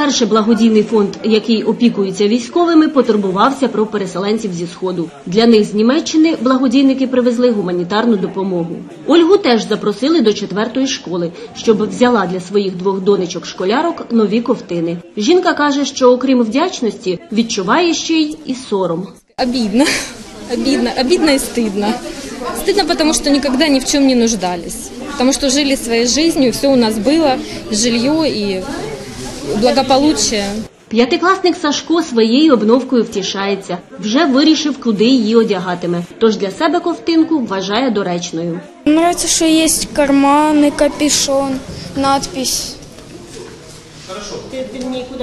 вперше благодійний фонд, який опікується військовими, потурбувався про переселенців зі сходу. Для них з Німеччини благодійники привезли гуманітарну допомогу. Ольгу теж запросили до четвертої школи, щоб взяла для своїх двох донечок-школярок нові ковтини. Жінка каже, що окрім вдячності відчуває ще й і сором. Обидно. Обидно. Обидно и стыдно. Стыдно, потому что никогда ни в чем не нуждались. Потому что жили своей жизнью, все у нас было, и жилье и благополучие. П'ятикласник Сашко своєю обновкою втішається, вже вирішив, куди її одягатиме. Тож для себе ковтинку вважає доречною. Нравится, что есть карманы, капюшон, надпись.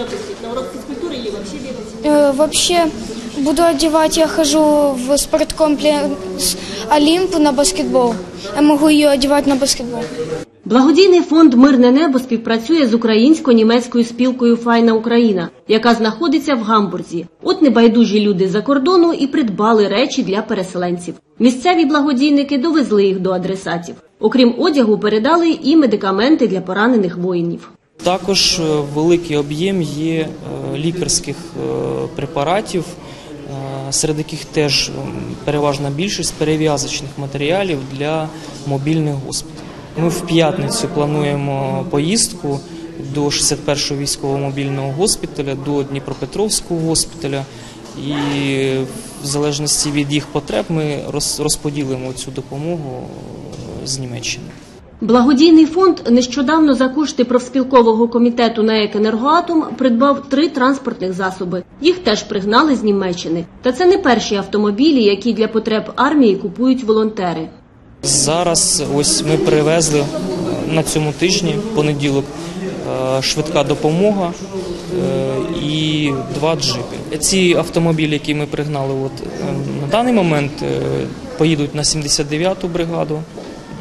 Пустить? На урок Э, вообще буду одевать, я хожу в спорткомплекс Олимп на баскетбол. Я могу ее одевать на баскетбол. Благодійний фонд Мирне небо співпрацює з українсько-німецькою спілкою Файна Україна, яка знаходиться в Гамбурзі. От небайдужі люди за кордону і придбали речі для переселенців. Місцеві благодійники довезли їх до адресатів. Окрім одягу, передали і медикаменти для поранених воїнів. Також е, великий об'єм є е, лікарських е, препаратів, серед яких теж переважна більшість перев'язочних матеріалів для мобільних госпіталів. Ми в п'ятницю плануємо поїздку до 61-го військового мобільного госпіталя, до Дніпропетровського госпіталя. І в залежності від їх потреб ми розподілимо цю допомогу е, з Німеччини. Благодійний фонд нещодавно за кошти профспілкового комітету на «Екенергоатом» придбав три транспортних засоби. Їх теж пригнали з Німеччини. Та це не перші автомобілі, які для потреб армії купують волонтери. Зараз ось ми привезли е, на цьому тижні, понеділок, е, швидка допомога е, і два джипи. Ці автомобілі, які ми пригнали, от на даний момент поїдуть на 79-ту бригаду,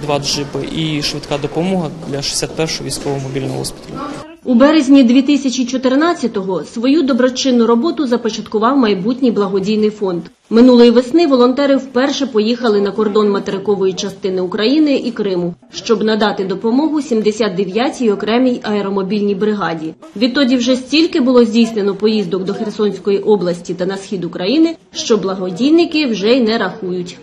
два джипи, і швидка допомога для 61-го військового мобільного госпіталю. У березні 2014-го свою доброчинну роботу започаткував майбутній благодійний фонд. Минулої весни волонтери вперше поїхали на кордон материкової частини України і Криму, щоб надати допомогу 79-й окремій аеромобільній бригаді. Відтоді вже стільки було здійснено поїздок до Херсонської області та на схід України, що благодійники вже й не рахують.